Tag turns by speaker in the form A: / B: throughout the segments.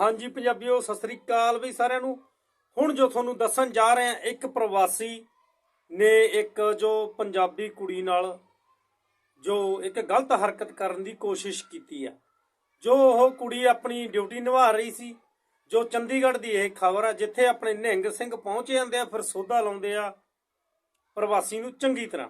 A: ਹਾਂਜੀ ਪੰਜਾਬੀਓ, ਸਤਿ ਸ੍ਰੀ ਅਕਾਲ ਵੀ ਸਾਰਿਆਂ ਨੂੰ। ਹੁਣ ਜੋ ਤੁਹਾਨੂੰ ਦੱਸਣ ਜਾ ਰਹੇ ਹਾਂ, ਇੱਕ ਪ੍ਰਵਾਸੀ ਨੇ ਇੱਕ ਜੋ ਪੰਜਾਬੀ ਕੁੜੀ ਨਾਲ ਜੋ ਇੱਕ ਗਲਤ ਹਰਕਤ ਕਰਨ ਦੀ ਕੋਸ਼ਿਸ਼ ਕੀਤੀ ਆ। ਜੋ ਉਹ ਕੁੜੀ ਆਪਣੀ ਡਿਊਟੀ ਨਿਭਾ ਰਹੀ ਸੀ, ਜੋ ਚੰਡੀਗੜ੍ਹ ਦੀ ਇਹ ਖਬਰ ਆ, ਜਿੱਥੇ ਆਪਣੇ ਨਿਹੰਗ ਸਿੰਘ ਪਹੁੰਚ ਜਾਂਦੇ ਆ, ਫਿਰ ਸੋਧਾ ਲਾਉਂਦੇ ਆ ਪ੍ਰਵਾਸੀ ਨੂੰ ਚੰਗੀ ਤਰ੍ਹਾਂ।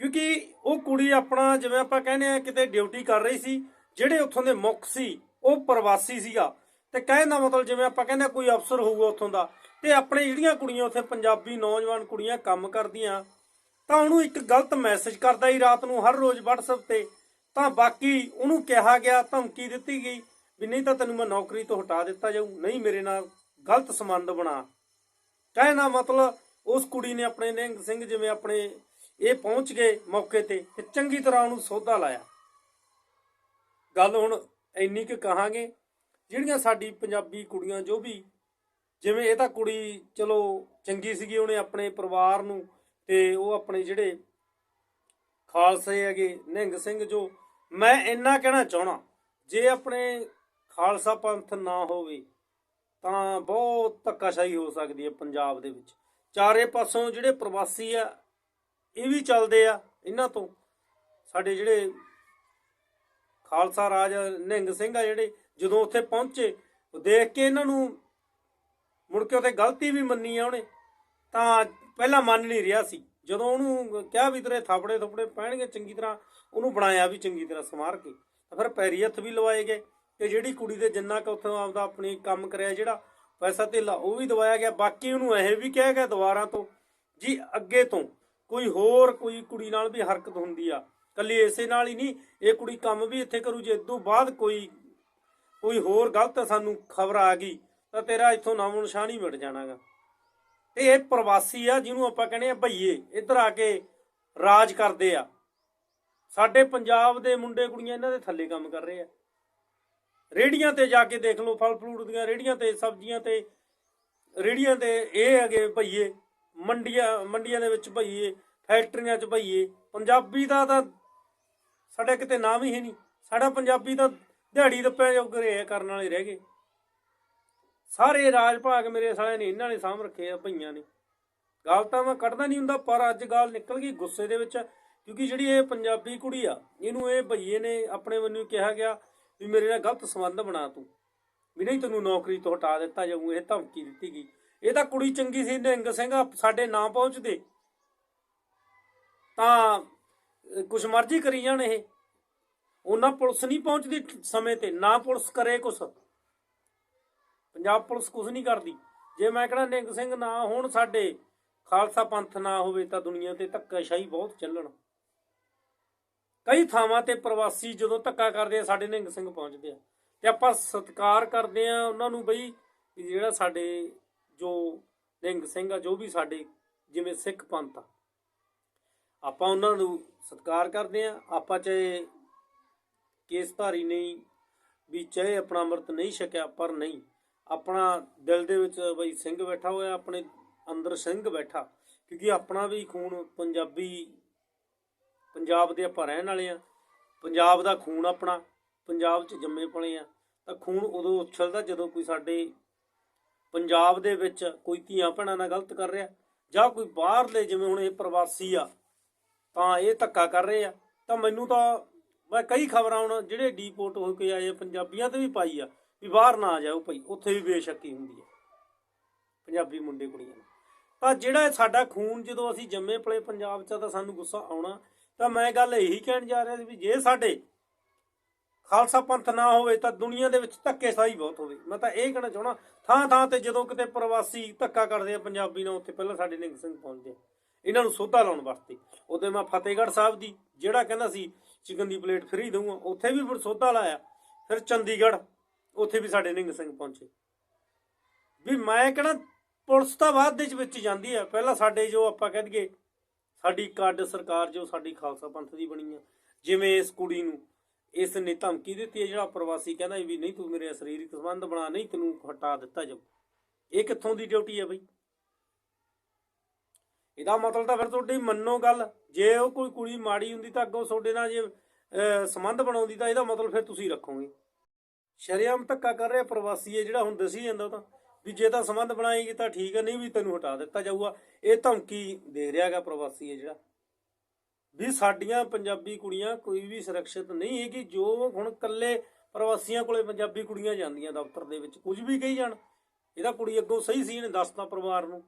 A: ਕਿਉਂਕਿ ਉਹ ਕੁੜੀ ਆਪਣਾ, ਜਿਵੇਂ ਆਪਾਂ ਕਹਿੰਦੇ ਆ, ਕਿਤੇ ਡਿਊਟੀ ਕਰ ਰਹੀ ਸੀ, ਜਿਹੜੇ ਉੱਥੋਂ ਦੇ ਮੁੱਖ ਸੀ ਉਹ ਪ੍ਰਵਾਸੀ ਸੀਗਾ। ਤੇ ਕਹਿਣ ਦਾ ਮਤਲਬ ਜਿਵੇਂ ਆਪਾਂ ਕਹਿੰਦੇ ਕੋਈ ਅਫਸਰ ਹੋਊਗਾ ਉੱਥੋਂ ਦਾ, ਤੇ ਆਪਣੇ ਜਿਹੜੀਆਂ ਕੁੜੀਆਂ ਉੱਥੇ ਪੰਜਾਬੀ ਨੌਜਵਾਨ ਕੁੜੀਆਂ ਕੰਮ ਕਰਦੀਆਂ, ਤਾਂ ਉਹਨੂੰ ਇੱਕ ਗਲਤ ਮੈਸੇਜ ਕਰਦਾ ਹੀ ਰਾਤ ਨੂੰ, ਹਰ ਰੋਜ਼ WhatsApp ਤੇ। ਤਾਂ ਬਾਕੀ ਉਹਨੂੰ ਕਿਹਾ ਗਿਆ, ਧਮਕੀ ਦਿੱਤੀ ਗਈ, ਵੀ ਨਹੀਂ ਤਾਂ ਤੈਨੂੰ ਮੈਂ ਨੌਕਰੀ ਤੋਂ ਹਟਾ ਦਿੱਤਾ ਜਾਊ, ਨਹੀਂ ਮੇਰੇ ਨਾਲ ਗਲਤ ਸੰਬੰਧ ਬਣਾ। ਕਹਿਣਾ ਮਤਲਬ ਉਸ ਕੁੜੀ ਨੇ ਆਪਣੇ ਨਿੰਗ ਸਿੰਘ ਜਿਵੇਂ ਆਪਣੇ ਇਹ ਪਹੁੰਚ ਗਏ ਮੌਕੇ ਤੇ ਤੇ ਚੰਗੀ ਤਰ੍ਹਾਂ ਉਹਨੂੰ ਸੌਦਾ ਲਾਇਆ। ਗੱਲ ਹੁਣ ਇੰਨੀ ਕੁ ਕਹਾਂਗੇ, ਜਿਹੜੀਆਂ ਸਾਡੀ ਪੰਜਾਬੀ ਕੁੜੀਆਂ ਜੋ ਵੀ, ਜਿਵੇਂ ਇਹ ਤਾਂ ਕੁੜੀ ਚਲੋ ਚੰਗੀ ਸੀਗੀ, ਉਹਨੇ ਆਪਣੇ ਪਰਿਵਾਰ ਨੂੰ ਤੇ ਉਹ ਆਪਣੇ ਜਿਹੜੇ ਖਾਲਸੇ ਹੈਗੇ, ਨਿਹੰਗ ਸਿੰਘ ਜੋ, ਮੈਂ ਇੰਨਾ ਕਹਿਣਾ ਚਾਹਣਾ ਜੇ ਆਪਣੇ ਖਾਲਸਾ ਪੰਥ ਨਾ ਹੋਵੇ, ਤਾਂ ਬਹੁਤ ਧੱਕਾਸ਼ਾਹੀ ਹੋ ਸਕਦੀ ਹੈ ਪੰਜਾਬ ਦੇ ਵਿੱਚ। ਚਾਰੇ ਪਾਸੋਂ ਜਿਹੜੇ ਪ੍ਰਵਾਸੀ ਆ, ਇਹ ਵੀ ਚੱਲਦੇ ਆ, ਇਹਨਾਂ ਤੋਂ। ਸਾਡੇ ਜਿਹੜੇ ਖਾਲਸਾ ਰਾਜ ਨਿਹੰਗ ਸਿੰਘ ਆ ਜਿਹੜੇ, ਜਦੋਂ ਉੱਥੇ ਪਹੁੰਚੇ, ਦੇਖ ਕੇ ਇਹਨਾਂ ਨੂੰ ਮੁੜ ਕੇ ਉਹਤੇ ਗਲਤੀ ਵੀ ਮੰਨੀ ਆ ਉਹਨੇ। ਤਾਂ ਪਹਿਲਾਂ ਮੰਨ ਨਹੀਂ ਰਿਹਾ ਸੀ। ਜਦੋਂ ਉਹਨੂੰ ਕਿਹਾ ਵੀ ਤੇਰੇ ਥਾਪੜੇ ਥੁਪੜੇ ਪੈਣਗੇ ਚੰਗੀ ਤਰ੍ਹਾਂ, ਉਹਨੂੰ ਬਣਾਇਆ ਵੀ ਚੰਗੀ ਤਰ੍ਹਾਂ ਸਮਾਰ ਕੇ। ਤਾਂ ਫਿਰ ਪੈਰੀ ਹੱਥ ਵੀ ਲਵਾਏ ਗਏ ਤੇ ਜਿਹੜੀ ਕੁੜੀ ਦੇ ਜਿੰਨਾ ਕੁ ਉੱਥੋਂ ਆਪਦਾ ਆਪਣੀ ਕੰਮ ਕਰਿਆ ਜਿਹੜਾ ਪੈਸਾ ਧੇਲਾ, ਉਹ ਵੀ ਦਵਾਇਆ ਗਿਆ। ਬਾਕੀ ਉਹਨੂੰ ਇਹ ਵੀ ਕਿਹਾ ਗਿਆ ਦੁਬਾਰਾ ਤੋਂ, ਜੀ ਅੱਗੇ ਤੋਂ ਕੋਈ ਹੋਰ ਕੋਈ ਕੁੜੀ ਨਾਲ ਵੀ ਹਰਕਤ ਹੁੰਦੀ ਆ ਕੱਲੀ ਇਸੇ ਨਾਲ ਹੀ ਨਹੀਂ, ਇਹ ਕੁੜੀ ਕੰਮ ਵੀ ਇੱਥੇ ਕਰੂ, ਜੇ ਤੋਂ ਬਾਅਦ ਕੋਈ ਕੋਈ ਹੋਰ ਗਲਤ ਸਾਨੂੰ ਖਬਰ ਆ ਗਈ, ਤਾਂ ਤੇਰਾ ਇੱਥੋਂ ਨਾਮੋ ਨਿਸ਼ਾਨ ਹੀ ਮਿਟ ਜਾਣਾਗਾ। ਤੇ ਇਹ ਪ੍ਰਵਾਸੀ ਆ, ਜਿਹਨੂੰ ਆਪਾਂ ਕਹਿੰਦੇ ਆ ਭਈਏ, ਇੱਧਰ ਆ ਕੇ ਰਾਜ ਕਰਦੇ ਆ। ਸਾਡੇ ਪੰਜਾਬ ਦੇ ਮੁੰਡੇ ਕੁੜੀਆਂ ਇਹਨਾਂ ਦੇ ਥੱਲੇ ਕੰਮ ਕਰ ਰਹੇ ਆ। ਰੇੜੀਆਂ ਤੇ ਜਾ ਕੇ ਦੇਖ ਲਓ, ਫਲ ਫਰੂਟ ਦੀਆਂ ਰੇੜੀਆਂ ਤੇ, ਸਬਜ਼ੀਆਂ ਤੇ ਰੇੜੀਆਂ ਤੇ ਇਹ ਹੈਗੇ ਭਈਏ, ਮੰਡੀਆਂ ਮੰਡੀਆਂ ਦੇ ਵਿੱਚ ਭਈਏ, ਫੈਕਟਰੀਆਂ 'ਚ ਭਈਏ, ਪੰਜਾਬੀ ਦਾ ਤਾਂ ਸਾਡਾ ਕਿਤੇ ਨਾਮ ਹੀ ਹੈ ਨਹੀਂ। ਸਾਡਾ ਪੰਜਾਬੀ ਤਾਂ ਦਿਹਾੜੀ ਦੱਪਿਆਂ ਜੋਗਰੇ ਆ, ਕਰਨ ਵਾਲੇ ਰਹਿ ਗਏ। ਸਾਰੇ ਰਾਜ ਭਾਗ ਮੇਰੇ ਸਾਲਿਆਂ ਨੇ ਇਹਨਾਂ ਨੇ ਸਾਂਭ ਰੱਖੇ ਆ, ਭਈਆਂ ਨੇ। ਗੱਲ ਤਾਂ ਮੈਂ ਕੱਢਦਾ ਨਹੀਂ ਹੁੰਦਾ, ਪਰ ਅੱਜ ਗੱਲ ਨਿਕਲ ਗਈ ਗੁੱਸੇ ਦੇ ਵਿੱਚ, ਕਿਉਂਕਿ ਜਿਹੜੀ ਇਹ ਪੰਜਾਬੀ ਕੁੜੀ ਆ, ਇਹਨੂੰ ਇਹ ਭਈਏ ਨੇ ਆਪਣੇ ਵੱਲੋਂ ਕਿਹਾ ਗਿਆ ਵੀ ਮੇਰੇ ਨਾਲ ਗਲਤ ਸੰਬੰਧ ਬਣਾ ਤੂੰ। ਵੀ ਨਹੀਂ ਤੈਨੂੰ ਨੌਕਰੀ ਤੋਂ ਹਟਾ ਦਿੱਤਾ ਜਾਊ, ਇਹ ਧਮਕੀ ਦਿੱਤੀ ਗਈ। ਇਹ ਤਾਂ ਕੁੜੀ ਚੰਗੀ ਸੀ, ਨਿਹੰਗ ਸਿੰਘ ਸਾਡੇ ਨਾਂ ਪਹੁੰਚਦੇ। ਤਾਂ ਕੁਛ ਮਰਜ਼ੀ ਕਰੀ ਜਾਣ ਇਹ। ਉਹਨਾਂ ਪੁਲਿਸ ਨਹੀਂ ਪਹੁੰਚਦੀ ਸਮੇਂ ਤੇ, ਨਾ ਪੁਲਿਸ ਕਰੇ ਕੁਛ। ਪੰਜਾਬ ਪੁਲਿਸ ਕੁਝ ਨਹੀਂ ਕਰਦੀ। ਜੇ ਮੈਂ ਕਹਣਾ, ਨਿਹੰਗ ਸਿੰਘ ਨਾ ਹੋਣ ਸਾਡੇ, ਖਾਲਸਾ ਪੰਥ ਨਾ ਹੋਵੇ ਤਾਂ ਦੁਨੀਆ ਤੇ ਧੱਕਾਸ਼ਾਹੀ ਬਹੁਤ ਚੱਲਣ। ਕਈ ਥਾਵਾਂ ਤੇ ਪ੍ਰਵਾਸੀ ਜਦੋਂ ਧੱਕਾ ਕਰਦੇ ਆ, ਸਾਡੇ ਨਿਹੰਗ ਸਿੰਘ ਪਹੁੰਚਦੇ ਆ। ਤੇ ਆਪਾਂ ਸਤਿਕਾਰ ਕਰਦੇ ਆ ਉਹਨਾਂ ਨੂੰ ਬਈ ਜਿਹੜਾ ਸਾਡੇ ਜੋ ਨਿਹੰਗ ਸਿੰਘ ਆ, ਜੋ ਵੀ ਸਾਡੇ, ਜਿਵੇਂ ਸਿੱਖ ਪੰਥ ਆ। ਆਪਾਂ ਉਹਨਾਂ ਨੂੰ ਸਤਿਕਾਰ ਕਰਦੇ ਆ ਆਪਾਂ ਚਾਹੇ ਕੇਸਧਾਰੀ ਨਹੀਂ, ਵੀ ਚਾਹੇ ਆਪਣਾ ਅੰਮ੍ਰਿਤ ਨਹੀਂ ਛਕਿਆ ਪਰ ਨਹੀਂ, ਆਪਣਾ ਦਿਲ ਦੇ ਵਿੱਚ ਬਈ ਸਿੰਘ ਬੈਠਾ ਹੋਇਆ, ਆਪਣੇ ਅੰਦਰ ਸਿੰਘ ਬੈਠਾ, ਕਿਉਂਕਿ ਆਪਣਾ ਵੀ ਖੂਨ ਪੰਜਾਬੀ, ਪੰਜਾਬ ਦੇ ਆਪਾਂ ਰਹਿਣ ਵਾਲੇ ਆ ਪੰਜਾਬ ਦਾ ਖੂਨ ਆਪਣਾ, ਪੰਜਾਬ 'ਚ ਜੰਮੇ ਪਲੇ ਆ ਤਾਂ ਖੂਨ ਉਦੋਂ ਉਛਲਦਾ ਜਦੋਂ ਕੋਈ ਸਾਡੇ ਪੰਜਾਬ ਦੇ ਵਿੱਚ ਕੋਈ ਧੀਆਂ ਭੈਣਾਂ ਨਾਲ ਗਲਤ ਕਰ ਰਿਹਾ, ਜਾਂ ਕੋਈ ਬਾਹਰਲੇ, ਜਿਵੇਂ ਹੁਣ ਇਹ ਪ੍ਰਵਾਸੀ ਆ ਤਾਂ ਇਹ ਧੱਕਾ ਕਰ ਰਹੇ ਆ। ਤਾਂ ਮੈਨੂੰ ਤਾਂ, ਮੈਂ ਕਈ ਖਬਰਾਂ ਹੁਣ ਜਿਹੜੇ ਡੀਪੋਰਟ ਹੋ ਕੇ ਆਏ ਪੰਜਾਬੀਆਂ ਤੇ ਵੀ ਪਾਈ ਆ, ਵੀ ਬਾਹਰ ਨਾ ਜਾਓ ਭਾਈ, ਉੱਥੇ ਵੀ ਬੇਸ਼ੱਕੀ ਹੁੰਦੀ ਹੈ ਪੰਜਾਬੀ ਮੁੰਡੇ ਕੁੜੀਆਂ ਨੂੰ। ਤਾਂ ਜਿਹੜਾ ਸਾਡਾ ਖੂਨ ਜਦੋਂ ਅਸੀਂ ਜੰਮੇ ਪਲੇ ਪੰਜਾਬ 'ਚ ਤਾਂ ਸਾਨੂੰ ਗੁੱਸਾ ਆਉਣਾ। ਤਾਂ ਮੈਂ ਗੱਲ ਇਹੀ ਕਹਿਣ ਜਾ ਰਿਹਾ ਸੀ ਵੀ ਜੇ ਸਾਡੇ ਖਾਲਸਾ ਪੰਥ ਨਾ ਹੋਵੇ, ਤਾਂ ਦੁਨੀਆ ਦੇ ਵਿੱਚ ਧੱਕੇਸ਼ਾਹੀ ਬਹੁਤ ਹੋਵੇ। ਮੈਂ ਤਾਂ ਇਹ ਕਹਿਣਾ ਚਾਹਣਾ ਥਾਂ ਥਾਂ ਤੇ ਜਦੋਂ ਕਿਤੇ ਪ੍ਰਵਾਸੀ ਧੱਕਾ ਕਰਦੇ ਆ, ਪੰਜਾਬੀ ਨਾਲ ਉੱਥੇ ਪਹਿਲਾਂ ਸਾਡੇ ਨਿੰਗ ਸਿੰਘ ਪਹੁੰਚਦੇ ਆ। ਇਹਨਾਂ ਨੂੰ ਸੋਧਾ ਲਾਉਣ ਵਾਸਤੇ। ਉਹਦੇ ਮੈਂ ਫਤਿਹਗੜ੍ਹ ਸਾਹਿਬ ਦੀ, ਜਿਹੜਾ ਕਹਿੰਦਾ ਸੀ, ਚਿਕਨ ਦੀ ਪਲੇਟ ਫਰੀ ਦਊਂਗਾ। ਉੱਥੇ ਵੀ ਫਿਰ ਸੋਧਾ ਲਾਇਆ। ਫਿਰ ਚੰਡੀਗੜ੍ਹ, ਉੱਥੇ ਵੀ ਸਾਡੇ ਨਿੰਗ ਸਿੰਘ ਪਹੁੰਚੇ। ਵੀ ਮੈਂ ਕਹਿਣਾ ਪੁਲਿਸ ਤਾਂ ਬਾਅਦ ਦੇ ਵਿੱਚ ਜਾਂਦੀ ਹੈ ਪਹਿਲਾਂ ਸਾਡੇ ਜੋ ਆਪਾਂ ਕਹਿ ਦਈਏ, ਸਾਡੀ ਕੱਡ ਸਰਕਾਰ ਜੋ ਸਾਡੀ ਖਾਲਸਾ ਪੰਥ ਦੀ ਬਣੀ ਆ। ਜਿਵੇਂ ਇਸ ਕੁੜੀ ਨੂੰ, ਇਸ ਨੇ ਧਮਕੀ ਦਿੱਤੀ ਹੈ ਜਿਹੜਾ ਪ੍ਰਵਾਸੀ ਕਹਿੰਦਾ ਵੀ ਨਹੀਂ ਤੂੰ ਮੇਰੇ ਸਰੀਰਕ ਸੰਬੰਧ ਬਣਾ, ਨਹੀਂ ਤੈਨੂੰ ਹਟਾ ਦਿੱਤਾ ਜਾਊ। ਇਹ ਕਿੱਥੋਂ ਦੀ ਡਿਊਟੀ ਹੈ ਬਈ? ਇਹਦਾ ਮਤਲਬ ਤਾਂ ਫਿਰ ਤੁਹਾਡੀ ਮੰਨੋ ਗੱਲ। ਜੇ ਉਹ ਕੋਈ ਕੁੜੀ ਮਾੜੀ ਹੁੰਦੀ ਤਾਂ ਅੱਗੋਂ ਤੁਹਾਡੇ ਨਾਲ ਜੇ ਅਹ, ਸੰਬੰਧ ਬਣਾਉਂਦੀ ਤਾਂ ਇਹਦਾ ਮਤਲਬ ਫਿਰ ਤੁਸੀਂ ਰੱਖੋਗੇ। ਸ਼ਰੇਆਮ ਧੱਕਾ ਕਰ ਰਿਹਾ ਪ੍ਰਵਾਸੀ ਹੈ ਜਿਹੜਾ ਹੁਣ ਦੱਸੀ ਜਾਂਦਾ ਤਾਂ ਵੀ ਜੇ ਤਾਂ ਸੰਬੰਧ ਬਣਾਏਗੀ ਤਾਂ ਠੀਕ ਹੈ ਨਹੀਂ ਵੀ ਤੈਨੂੰ ਹਟਾ ਦਿੱਤਾ ਜਾਊਗਾ। ਇਹ ਧਮਕੀ ਦੇ ਰਿਹਾਗਾ ਪ੍ਰਵਾਸੀ ਹੈ ਜਿਹੜਾ। ਵੀ ਸਾਡੀਆਂ ਪੰਜਾਬੀ ਕੁੜੀਆਂ ਕੋਈ ਵੀ ਸੁਰੱਖਿਅਤ ਨਹੀਂ ਹੈਗੀ ਜੋ ਹੁਣ ਕੱਲੇ ਪ੍ਰਵਾਸੀਆਂ ਕੋਲੇ ਪੰਜਾਬੀ ਕੁੜੀਆਂ ਜਾਂਦੀਆਂ ਦਫ਼ਤਰ ਦੇ ਵਿੱਚ ਕੁਝ ਵੀ ਕਹੀ ਜਾਣ। ਇਹਦਾ ਕੁੜੀ ਅੱਗੋਂ ਸਹੀ ਸੀ ਇਹਨੇ ਦੱਸਤਾ ਪਰਿਵਾਰ ਨੂੰ।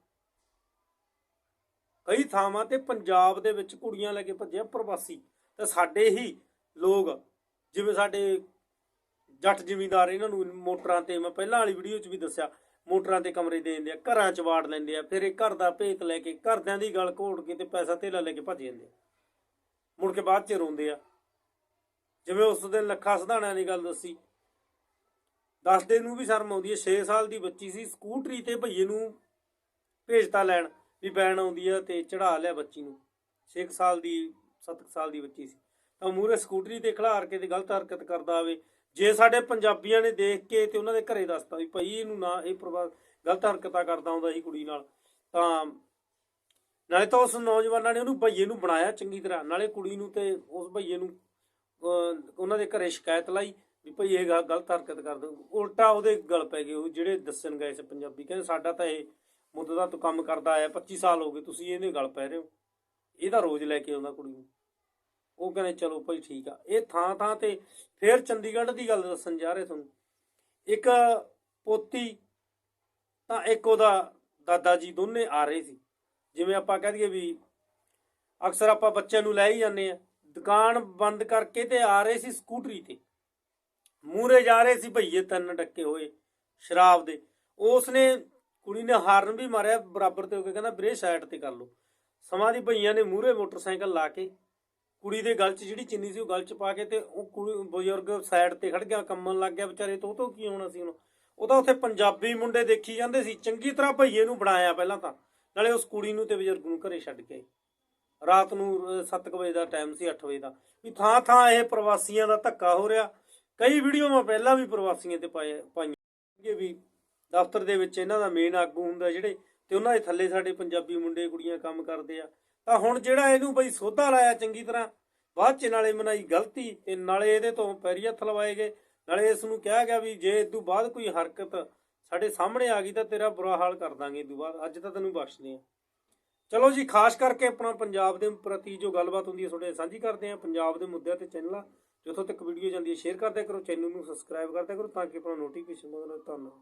A: ਕਈ ਥਾਵਾਂ ਤੇ ਪੰਜਾਬ ਦੇ ਵਿੱਚ ਕੁੜੀਆਂ ਲੈ ਕੇ ਭੱਜਿਆ ਪ੍ਰਵਾਸੀ। ਤੇ ਸਾਡੇ ਹੀ ਲੋਕ, ਜਿਵੇਂ ਸਾਡੇ ਜੱਟ ਜ਼ਿਮੀਂਦਾਰ ਇਹਨਾਂ ਨੂੰ ਮੋਟਰਾਂ ਤੇ, ਮੈਂ ਪਹਿਲਾਂ ਵਾਲੀ ਵੀਡੀਓ 'ਚ ਵੀ ਦੱਸਿਆ, ਮੋਟਰਾਂ ਤੇ ਕਮਰੇ ਦੇ ਦਿੰਦੇ ਆ, ਘਰਾਂ 'ਚ ਵਾੜ ਲੈਂਦੇ ਆ, ਫਿਰ ਇਹ ਘਰ ਦਾ ਭੇਤ ਲੈ ਕੇ ਘਰਦਿਆਂ ਦੀ ਗੱਲ ਘੋੜ ਕੇ ਤੇ ਪੈਸਾ ਧੇਲਾ ਲੈ ਕੇ ਭੱਜ ਜਾਂਦੇ ਆ। ਮੁੜ ਕੇ ਬਾਅਦ 'ਚ ਰੋਂਦੇ ਆ। ਜਿਵੇਂ ਉਸ ਦਿਨ ਲੱਖਾ ਸਧਾਣਾ ਦੀ ਗੱਲ ਦੱਸੀ। ਦੱਸਦੇ ਨੂੰ ਵੀ ਸ਼ਰਮ ਆਉਂਦੀ ਹੈ 6 ਸਾਲ ਦੀ ਬੱਚੀ ਸੀ, ਸਕੂਟਰੀ ਤੇ ਭਈਏ ਨੂੰ ਭੇਜਤਾ ਲੈਣ। ਵੀ ਬੈਣ ਆਉਂਦੀ ਆ ਤੇ ਚੜਾ ਲਿਆ ਬੱਚੀ ਨੂੰ। 6 ਸਾਲ ਦੀ 7 ਸਾਲ ਦੀ ਬੱਚੀ ਸੀ। ਤਾਂ ਮੂਰੇ ਸਕੂਟਰੀ ਤੇ ਖਿਲਾਰ ਕੇ ਤੇ ਗਲਤ ਹਰਕਤ ਕਰਦਾ ਆਵੇ ਜੇ ਸਾਡੇ ਪੰਜਾਬੀਆਂ ਨੇ ਦੇਖ ਕੇ ਤੇ ਉਹਨਾਂ ਦੇ ਘਰੇ ਦੱਸਤਾ ਵੀ ਭਾਈ ਇਹਨੂੰ ਨਾ ਇਹ ਪ੍ਰਭਾਵ ਗਲਤ ਹਰਕਤਾਂ ਕਰਦਾ ਹੁੰਦਾ ਸੀ ਕੁੜੀ ਨਾਲ ਤਾਂ ਨਾਲੇ ਤਾਂ ਉਸ ਨੌਜਵਾਨਾਂ ਨੇ ਉਹਨੂੰ ਭਈਏ ਨੂੰ ਬਣਾਇਆ ਚੰਗੀ ਤਰ੍ਹਾਂ। ਨਾਲੇ ਕੁੜੀ ਨੂੰ ਤੇ ਉਸ ਭਈਏ ਨੂੰ ਅਹ, ਉਹਨਾਂ ਦੇ ਘਰੇ ਸ਼ਿਕਾਇਤ ਲਾਈ ਵੀ ਭਈ ਇਹ ਗਲਤ ਹਰਕਤ ਕਰਦਾ। ਉਲਟਾ ਉਹਦੇ ਗਲ ਪੈ ਗਏ। ਉਹ ਜਿਹੜੇ ਦੱਸਣ ਗਏ ਸੀ ਪੰਜਾਬੀ ਕਹਿੰਦੇ ਸਾਡਾ ਤਾਂ ਇਹ ਮੁੱਦਾ ਤੂੰ ਕੰਮ ਕਰਦਾ ਆਇਆ 25 ਸਾਲ ਹੋ ਗਏ, ਤੁਸੀਂ ਇਹਦੇ ਗਲ ਪੈ ਰਹੇ ਹੋ। ਇਹਦਾ ਰੋਜ਼ ਲੈ ਕੇ ਆਉਂਦਾ ਕੁੜੀ ਨੂੰ। ਉਹ ਕਹਿੰਦੇ, ਚਲੋ ਭਾਈ ਠੀਕ ਆ। ਇਹ ਥਾਂ ਥਾਂ ਤੇ ਫੇਰ ਚੰਡੀਗੜ੍ਹ ਦੀ ਗੱਲ ਦੱਸਣ ਜਾ ਰਹੇ ਤੁਹਾਨੂੰ। ਇੱਕ ਪੋਤੀ, ਤਾਂ ਇੱਕ ਉਹਦਾ ਦਾਦਾ ਜੀ ਦੋਨੇ ਆ ਰਹੇ ਸੀ। ਜਿਵੇਂ ਆਪਾਂ ਕਹਿ ਦਈਏ ਵੀ ਅਕਸਰ ਆਪਾਂ ਬੱਚਿਆਂ ਨੂੰ ਲੈ ਹੀ ਜਾਂਦੇ ਆ ਦੁਕਾਨ ਬੰਦ ਕਰਕੇ ਤੇ ਆ ਰਹੇ ਸੀ ਸਕੂਟਰੀ ਤੇ। ਮੂਰੇ ਜਾ ਰਹੇ ਸੀ ਭਈਏ ਤਿੰਨ ਡੱਕੇ ਹੋਏ ਸ਼ਰਾਬ ਦੇ। ਉਸਨੇ ਕੁੜੀ ਨੇ ਹਾਰਨ ਵੀ ਮਾਰਿਆ ਬਰਾਬਰ ਤੇ ਹੋ ਕੇ ਕਹਿੰਦਾ ਵੀਰੇ ਸਾਈਡ ਤੇ ਕਰ ਲਓ। ਸਮਾਂ ਦੀ ਭਈਆਂ ਨੇ ਮੂਹਰੇ ਮੋਟਰਸਾਈਕਲ ਲਾ ਕੇ, ਕੁੜੀ ਦੇ ਗਲ 'ਚ ਜਿਹੜੀ ਚਿੰਨੀ ਸੀ ਉਹ ਗਲ 'ਚ ਪਾ ਕੇ ਤੇ ਉਹ ਕੁੜੀ ਬਜ਼ੁਰਗ ਸਾਈਡ ਤੇ ਖੜ ਗਿਆ, ਕੰਮਣ ਲੱਗ ਗਿਆ ਵਿਚਾਰੇ ਤੋਂ, ਉਹ ਤੋਂ ਕੀ ਹੋਣਾ ਸੀ ਉਹਨੂੰ ਉਹ ਤਾਂ ਉੱਥੇ ਪੰਜਾਬੀ ਮੁੰਡੇ ਦੇਖੀ ਜਾਂਦੇ ਸੀ, ਚੰਗੀ ਤਰ੍ਹਾਂ ਭਈਏ ਨੂੰ ਬਣਾਇਆ ਪਹਿਲਾਂ ਤਾਂ, ਨਾਲੇ ਉਸ ਕੁੜੀ ਨੂੰ ਤੇ ਬਜ਼ੁਰਗ ਨੂੰ ਘਰੇ ਛੱਡ ਕੇ ਆਏ। ਰਾਤ ਨੂੰ 7 ਵਜੇ ਦਾ ਟਾਈਮ ਸੀ 8 ਵਜੇ ਦਾ। ਵੀ ਥਾਂ ਥਾਂ ਇਹ ਪ੍ਰਵਾਸੀਆਂ ਦਾ ਧੱਕਾ ਹੋ ਰਿਹਾ। ਕਈ ਵੀਡੀਓ ਮੈਂ ਪਹਿਲਾਂ ਵੀ ਪ੍ਰਵਾਸੀਆਂ ਤੇ ਪਾਏ, ਪਾਈਆਂ। ਕਿ ਵੀ ਦਫ਼ਤਰ ਦੇ ਵਿੱਚ ਇਹਨਾਂ ਦਾ ਮੇਨ ਆਗੂ ਹੁੰਦਾ ਜਿਹੜੇ, ਤੇ ਉਹਨਾਂ ਦੇ ਥੱਲੇ ਸਾਡੇ ਪੰਜਾਬੀ ਮੁੰਡੇ ਕੁੜੀਆਂ ਕੰਮ ਕਰਦੇ ਆ। ਤਾਂ ਹੁਣ ਜਿਹੜਾ ਇਹਨੂੰ ਬਈ ਸੋਧਾ ਲਾਇਆ ਚੰਗੀ ਤਰ੍ਹਾਂ, ਬਾਅਦ ਚ ਨਾਲੇ ਮਨਾਈ ਗਲਤੀ, ਤੇ ਨਾਲੇ ਇਹਦੇ ਤੋਂ ਪੈਰੀ ਹੱਥ ਲਵਾਏ ਗਏ। ਨਾਲੇ ਇਸ ਨੂੰ ਕਿਹਾ ਗਿਆ ਵੀ ਜੇ ਇਸ ਤੋਂ ਬਾਅਦ ਕੋਈ ਹਰਕਤ ਸਾਡੇ ਸਾਹਮਣੇ ਆ ਗਈ ਤਾਂ ਤੇਰਾ ਬੁਰਾ ਹਾਲ ਕਰ ਦਾਂਗੇ ਇਸ ਤੋਂ ਬਾਅਦ। ਅੱਜ ਤਾਂ ਤੈਨੂੰ ਬਖਸ਼ਦੇ ਆ। ਚਲੋ ਜੀ, ਖਾਸ ਕਰਕੇ ਆਪਣਾ ਪੰਜਾਬ ਦੇ ਪ੍ਰਤੀ ਜੋ ਗੱਲਬਾਤ ਹੁੰਦੀ ਹੈ, ਤੁਹਾਡੇ ਸਾਂਝੀ ਕਰਦੇ ਆ ਪੰਜਾਬ ਦੇ ਮੁੱਦਿਆਂ ਤੇ ਚੈਨਲਾਂ, ਜਿੱਥੋਂ ਤੱਕ ਵੀਡੀਓ ਜਾਂਦੀ ਹੈ ਸ਼ੇਅਰ ਕਰਦੇ ਕਰੋ, ਚੈਨਲ ਨੂੰ ਸਬਸਕ੍ਰਾਈਬ ਕਰਦੇ ਕਰੋ, ਤਾਂ ਕਿ ਆਪਣਾ ਨੋਟੀਫਿਕੇਸ਼ਨ ਮਿਲੇ ਧੰਨਵਾਦ।